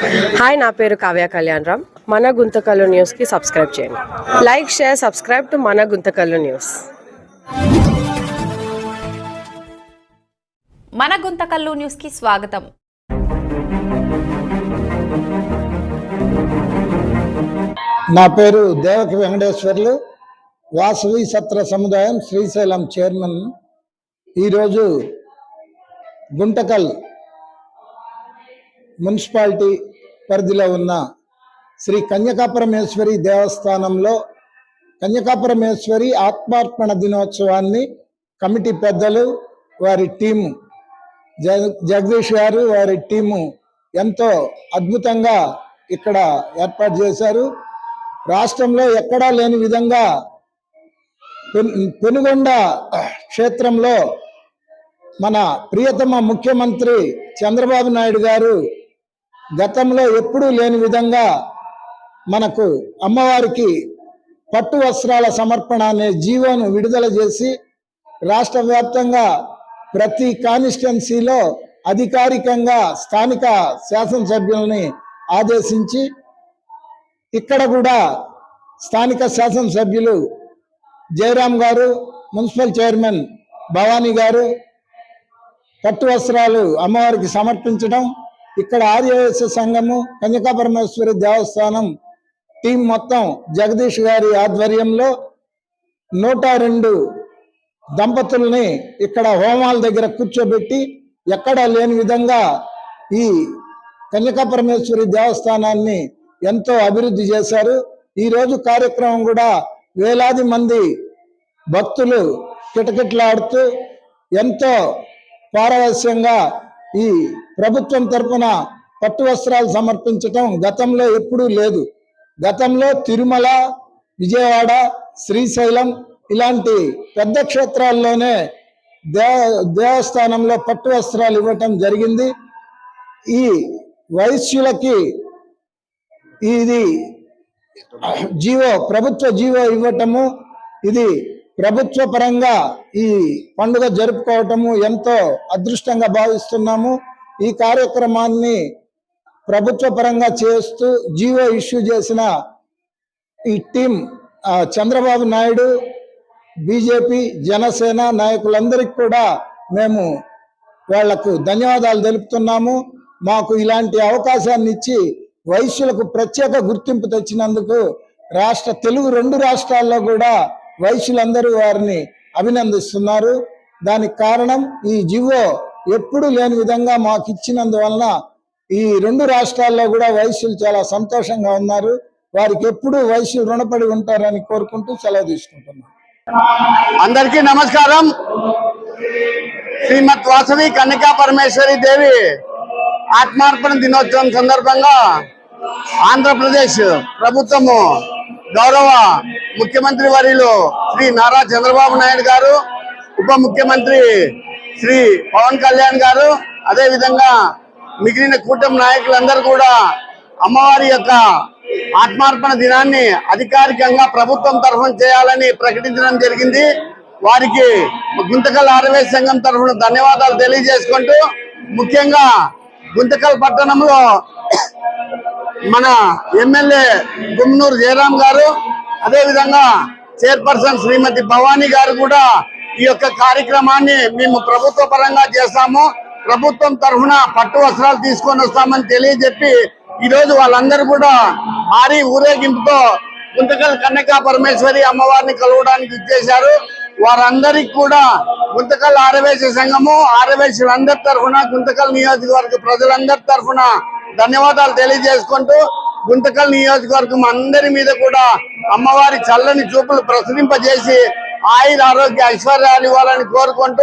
Hi నా పేరు కావ్య కళ్యాణ్ రామ్. మన గుంతకల్లు న్యూస్కి సబ్స్క్రైబ్ చేయండి. లైక్ షేర్ సబ్స్క్రైబ్ టు మన గుంతకల్లు న్యూస్ మన గుంతకల్లు న్యూస్కి స్వాగతం. నా పేరు దేవకి వెంకటేశ్వర్లు. వాసవి సత్ర సముదాయం శ్రీశైలం చైర్మన్. ఈరోజు గుంటకల్ మున్సిపాలిటీ పరిధిలో ఉన్న శ్రీ కన్యకాపరమేశ్వరి దేవస్థానంలో కన్యకాపరమేశ్వరి ఆత్మార్పణ దినోత్సవాన్ని కమిటీ పెద్దలు వారి టీము జగదీష్ గారు వారి టీము ఎంతో అద్భుతంగా ఇక్కడ ఏర్పాటు చేశారు. రాష్ట్రంలో ఎక్కడా లేని విధంగా పెనుగొండ క్షేత్రంలో మన ప్రియతమ ముఖ్యమంత్రి చంద్రబాబు నాయుడు గారు గతంలో ఎప్పుడూ లేని విధంగా మనకు అమ్మవారికి పట్టు వస్త్రాల సమర్పణ అనే జీవోను విడుదల చేసి రాష్ట్ర వ్యాప్తంగా ప్రతి కాన్స్టిట్యున్సీలో అధికారికంగా స్థానిక శాసనసభ్యుల్ని ఆదేశించి ఇక్కడ కూడా స్థానిక శాసనసభ్యులు జయరాం గారు మున్సిపల్ చైర్మన్ భవానీ గారు పట్టు వస్త్రాలు అమ్మవారికి సమర్పించడం ఇక్కడ ఆర్యవేశ సంఘము కన్యకాపరమేశ్వరి దేవస్థానం టీం మొత్తం జగదీష్ గారి ఆధ్వర్యంలో నూట రెండు దంపతుల్ని ఇక్కడ హోమాల దగ్గర కూర్చోబెట్టి ఎక్కడా లేని విధంగా ఈ కన్యకాపరమేశ్వరి దేవస్థానాన్ని ఎంతో అభివృద్ధి చేశారు. ఈరోజు కార్యక్రమం కూడా వేలాది మంది భక్తులు కిటకిటలాడుతూ ఎంతో పారవస్యంగా ఈ ప్రభుత్వం తరపున పట్టు వస్త్రాలు సమర్పించటం గతంలో ఎప్పుడూ లేదు. గతంలో తిరుమల విజయవాడ శ్రీశైలం ఇలాంటి పెద్ద క్షేత్రాల్లోనే దే దేవస్థానంలో పట్టు వస్త్రాలు ఇవ్వటం జరిగింది. ఈ వైశ్యులకి ఇది జీవో ప్రభుత్వ జీవో ఇవ్వటము ఇది ప్రభుత్వ పరంగా ఈ పండుగ జరుపుకోవటము ఎంతో అదృష్టంగా భావిస్తున్నాము. ఈ కార్యక్రమాన్ని ప్రభుత్వ పరంగా చేస్తూ జీవో ఇష్యూ చేసిన ఈ టీం చంద్రబాబు నాయుడు బీజేపీ జనసేన నాయకులందరికీ కూడా మేము వాళ్ళకు ధన్యవాదాలు తెలుపుతున్నాము. మాకు ఇలాంటి అవకాశాన్ని ఇచ్చి వైశ్యులకు ప్రత్యేక గుర్తింపు తెచ్చినందుకు రాష్ట్ర తెలుగు రెండు రాష్ట్రాల్లో కూడా వైశ్యులందరూ వారిని అభినందిస్తున్నారు. దానికి కారణం ఈ జివో ఎప్పుడు లేని విధంగా మాకు ఇచ్చినందువలన ఈ రెండు రాష్ట్రాల్లో కూడా వైశ్యులు చాలా సంతోషంగా ఉన్నారు. వారికి ఎప్పుడు వైశ్యులు రుణపడి ఉంటారని కోరుకుంటూ సెలవు తీసుకుంటున్నాను అందరికీ నమస్కారం. శ్రీమత్ వాసవి కన్నికా పరమేశ్వరి దేవి ఆత్మార్పణ దినోత్సవం సందర్భంగా ఆంధ్రప్రదేశ్ ప్రభుత్వము గౌరవ ముఖ్యమంత్రి వర్యులు శ్రీ నారా చంద్రబాబు నాయుడు గారు ఉప ముఖ్యమంత్రి శ్రీ పవన్ కళ్యాణ్ గారు అదే విధంగా మిగిలిన కూటమి నాయకులందరూ కూడా అమ్మవారి యొక్క ఆత్మార్పణ దినాన్ని అధికారికంగా ప్రభుత్వం తరఫున చేయాలని ప్రకటించడం జరిగింది. వారికి గుంతకల్ ఆరవే సంఘం తరఫున ధన్యవాదాలు తెలియజేసుకుంటూ ముఖ్యంగా గుంతకల్ పట్టణంలో మన ఎమ్మెల్యే గుమ్నూరు జయరాం గారు అదే విధంగా చైర్పర్సన్ శ్రీమతి భవానీ గారు కూడా ఈ యొక్క కార్యక్రమాన్ని మేము ప్రభుత్వ పరంగా చేస్తాము. ప్రభుత్వం తరఫున పట్టు వస్త్రాలు తీసుకొని వస్తామని తెలియజెప్పి ఈ రోజు వాళ్ళందరూ కూడా భారీ ఊరేగింపుతో గుంతకల్ కన్యకా పరమేశ్వరి అమ్మవారిని కలవడానికి ఇచ్చేశారు. వారందరికి కూడా గుంతకల్ ఆరవేశ సంఘము ఆరవేశులందరి తరఫున గుంతకల్ నియోజకవర్గ ప్రజలందరి తరఫున ధన్యవాదాలు తెలియజేసుకుంటూ గుంతకల్ నియోజకవర్గం అందరి మీద కూడా అమ్మవారి చల్లని చూపులు ప్రసరింపజేసి ఆయుర ఆరోగ్య ఐశ్వర్యాలు ఇవ్వాలని కోరుకుంటూ